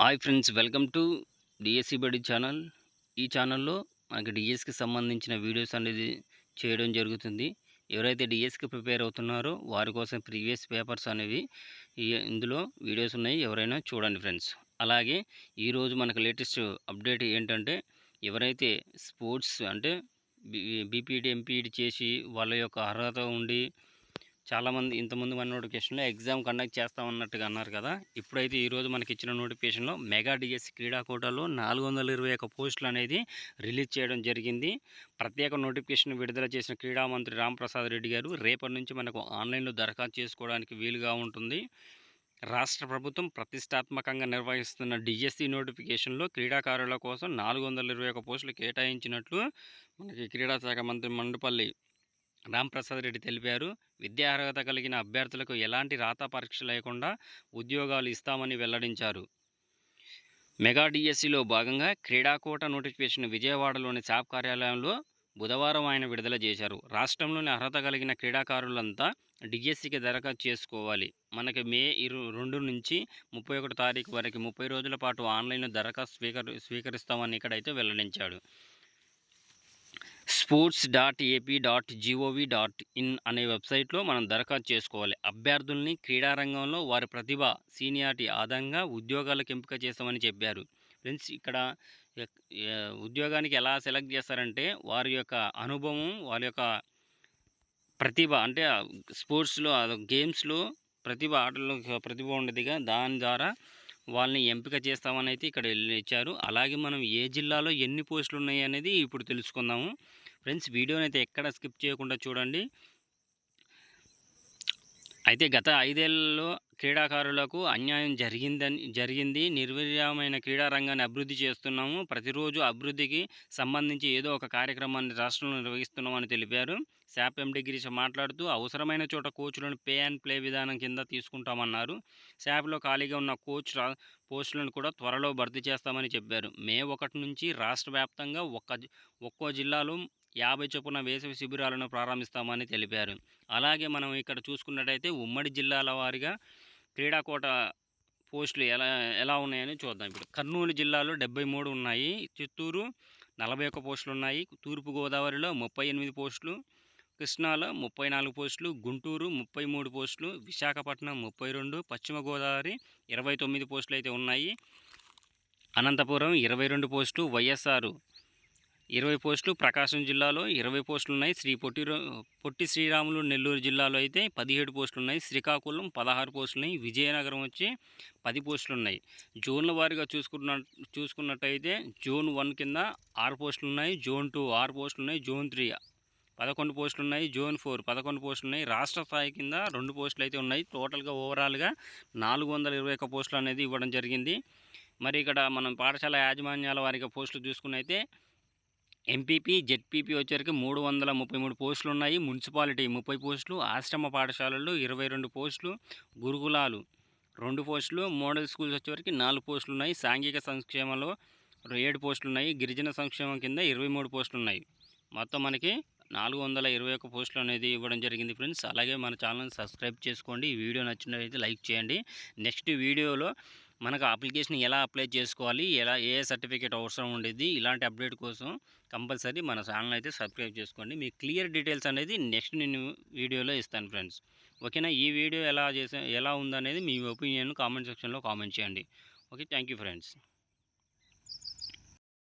Hi friends welcome to DSC బడి channel. ఈ ఛానల్లో మనకి డిఎస్కి సంబంధించిన వీడియోస్ అనేది చేయడం జరుగుతుంది. ఎవరైతే డిఎస్కి ప్రిపేర్ అవుతున్నారో వారి కోసం ప్రీవియస్ పేపర్స్ అనేవి ఇందులో వీడియోస్ ఉన్నాయి. ఎవరైనా చూడండి ఫ్రెండ్స్. అలాగే ఈరోజు మనకు లేటెస్ట్ అప్డేట్ ఏంటంటే ఎవరైతే స్పోర్ట్స్ అంటే బీపీటీ ఎంపీడీ చేసి వాళ్ళ యొక్క అర్హత ఉండి చాలామంది ఇంతకుముందు మన నోటిఫికేషన్లో ఎగ్జామ్ కండక్ట్ చేస్తామన్నట్టుగా అన్నారు కదా! ఇప్పుడైతే ఈరోజు మనకి ఇచ్చిన నోటిఫికేషన్లో మెగా డిఎస్సి క్రీడా కోటాలో నాలుగు వందల ఇరవై ఒక పోస్టులు అనేది రిలీజ్ చేయడం జరిగింది. ప్రత్యేక నోటిఫికేషన్ విడుదల చేసిన క్రీడా మంత్రి రాంప్రసాద్ రెడ్డి గారు రేపటి నుంచి మనకు ఆన్లైన్లో దరఖాస్తు చేసుకోవడానికి వీలుగా ఉంటుంది. రాష్ట్ర ప్రభుత్వం ప్రతిష్టాత్మకంగా నిర్వహిస్తున్న డిఎస్సి నోటిఫికేషన్లో క్రీడాకారుల కోసం నాలుగు వందల ఇరవై ఒక పోస్టులు కేటాయించినట్లు మనకి క్రీడా శాఖ మంత్రి మండుపల్లి రాంప్రసాద్ రెడ్డి తెలిపారు విద్యా అర్హత కలిగిన అభ్యర్థులకు ఎలాంటి రాత పరీక్ష లేకుండా ఉద్యోగాలు ఇస్తామని వెల్లడించారు. మెగా డిఎస్సిలో భాగంగా క్రీడాకోట నోటిఫికేషన్ విజయవాడలోని శాప్ కార్యాలయంలో బుధవారం ఆయన విడుదల చేశారు. రాష్ట్రంలోని అర్హత కలిగిన క్రీడాకారులంతా డిఎస్సికి దరఖాస్తు చేసుకోవాలి. మనకి మే ఇరు రెండు నుంచి ముప్పై ఒకటి తారీఖు వరకు ముప్పై రోజుల పాటు ఆన్లైన్లో దరఖాస్తు స్వీకరి స్వీకరిస్తామని ఇక్కడైతే వెల్లడించాడు. Sports dot AP dot GOV dot in అనే వెబ్సైట్లో మనం దరఖాస్తు చేసుకోవాలి. అభ్యర్థుల్ని క్రీడారంగంలో వారి ప్రతిభ సీనియారిటీ ఆధారంగా ఉద్యోగాలకు ఎంపిక చేస్తామని చెప్పారు. ఫ్రెండ్స్ ఇక్కడ ఉద్యోగానికి ఎలా సెలెక్ట్ చేస్తారంటే వారి యొక్క అనుభవం వారి యొక్క ప్రతిభ అంటే స్పోర్ట్స్లో గేమ్స్లో ప్రతిభ ఆటల్లో ప్రతిభ ఉండేదిగా దాని ద్వారా వాళ్ళని ఎంపిక చేస్తామని అయితే ఇక్కడ ఇచ్చారు. అలాగే మనం ఏ జిల్లాలో ఎన్ని పోస్టులు ఉన్నాయి అనేది ఇప్పుడు తెలుసుకుందాము. ఫ్రెండ్స్ వీడియోని అయితే ఎక్కడ స్కిప్ చేయకుండా చూడండి. అయితే గత ఐదేళ్ళలో క్రీడాకారులకు అన్యాయం జరిగిందని జరిగింది. నిర్వీర్యమైన క్రీడా రంగాన్ని అభివృద్ధి చేస్తున్నాము. ప్రతిరోజు అభివృద్ధికి సంబంధించి ఏదో ఒక కార్యక్రమాన్ని రాష్ట్రంలో నిర్వహిస్తున్నామని తెలిపారు. శాప్ ఎండి గిరీష్ మాట్లాడుతూ అవసరమైన చోట కోచ్లను పే అండ్ ప్లే విధానం కింద తీసుకుంటామన్నారు. శాప్లో ఖాళీగా ఉన్న కోచ్ పోస్టులను కూడా త్వరలో భర్తీ చేస్తామని చెప్పారు. మే ఒకటి నుంచి రాష్ట్ర వ్యాప్తంగా ఒక్క ఒక్కో జిల్లాలో యాభై చొప్పున వేసవి శిబిరాలను ప్రారంభిస్తామని తెలిపారు. అలాగే మనం ఇక్కడ చూసుకున్నట్టయితే ఉమ్మడి జిల్లాల వారిగా క్రీడాకోట పోస్టులు ఎలా ఎలా ఉన్నాయని చూద్దాం. ఇప్పుడు కర్నూలు జిల్లాలో డెబ్బై మూడు ఉన్నాయి. చిత్తూరు నలభై ఒక్క పోస్టులు ఉన్నాయి. తూర్పుగోదావరిలో ముప్పై ఎనిమిది పోస్టులు కృష్ణాలో ముప్పై నాలుగు పోస్టులు గుంటూరు ముప్పై మూడు పోస్టులు విశాఖపట్నం ముప్పై రెండు పశ్చిమ గోదావరి ఇరవై తొమ్మిది పోస్టులు అయితే ఉన్నాయి. అనంతపురం ఇరవై రెండు పోస్టులు వైఎస్ఆర్ ఇరవై పోస్టులు ప్రకాశం జిల్లాలో ఇరవై పోస్టులు ఉన్నాయి. శ్రీ పొట్టి పొట్టి శ్రీరాములు నెల్లూరు జిల్లాలో అయితే పదిహేడు పోస్టులు ఉన్నాయి. శ్రీకాకుళం పదహారు పోస్టులు ఉన్నాయి. విజయనగరం వచ్చి పది పోస్టులు ఉన్నాయి. జోన్ల వారీగా చూసుకున్న చూసుకున్నట్టయితే జోన్ వన్ కింద ఆరు పోస్టులు ఉన్నాయి. జోన్ టూ ఆరు పోస్టులు ఉన్నాయి. జోన్ త్రీ పదకొండు పోస్టులు ఉన్నాయి. జోన్ ఫోర్ పదకొండు పోస్టులు ఉన్నాయి. రాష్ట్ర స్థాయి కింద రెండు పోస్టులు అయితే ఉన్నాయి. టోటల్గా ఓవరాల్గా నాలుగు వందల ఇరవై ఒక్క పోస్టులు అనేది ఇవ్వడం జరిగింది. మరి ఇక్కడ మనం పాఠశాల యాజమాన్యాల వారిగా పోస్టులు చూసుకున్నైతే ఎంపీపీ జెడ్పీపీ వచ్చేసరికి మూడు వందల ముప్పై మూడు పోస్టులు ఉన్నాయి మున్సిపాలిటీ ముప్పై పోస్టులు ఆశ్రమ పాఠశాలలు ఇరవై రెండు పోస్టులు గురుకులాలు రెండు పోస్టులు మోడల్ స్కూల్స్ వచ్చేవరకు నాలుగు పోస్టులు ఉన్నాయి సాంఘిక సంక్షేమంలో ఏడు పోస్టులు ఉన్నాయి గిరిజన సంక్షేమం కింద ఇరవై మూడు పోస్టులు ఉన్నాయి మొత్తం మనకి నాలుగు వందల ఇరవై ఒక్క పోస్టులు అనేది ఇవ్వడం జరిగింది ఫ్రెండ్స్. అలాగే మన ఛానల్ని సబ్స్క్రైబ్ చేసుకోండి. ఈ వీడియో నచ్చినట్లయితే లైక్ చేయండి. నెక్స్ట్ వీడియోలో మనకు అప్లికేషన్ ఎలా అప్లై చేసుకోవాలి ఎలా ఏ సర్టిఫికేట్ అవసరం ఉండేది ఇలాంటి అప్డేట్ కోసం కంపల్సరీ మన ఛానల్ అయితే సబ్స్క్రైబ్ చేసుకోండి. మీ క్లియర్ డీటెయిల్స్ అనేది నెక్స్ట్ నేను వీడియోలో ఇస్తాను ఫ్రెండ్స్. ఓకేనా? ఈ వీడియో ఎలా చేసా ఎలా ఉందనేది మీ ఒపీనియన్ కామెంట్ సెక్షన్లో కామెంట్ చేయండి. Okay thank friends.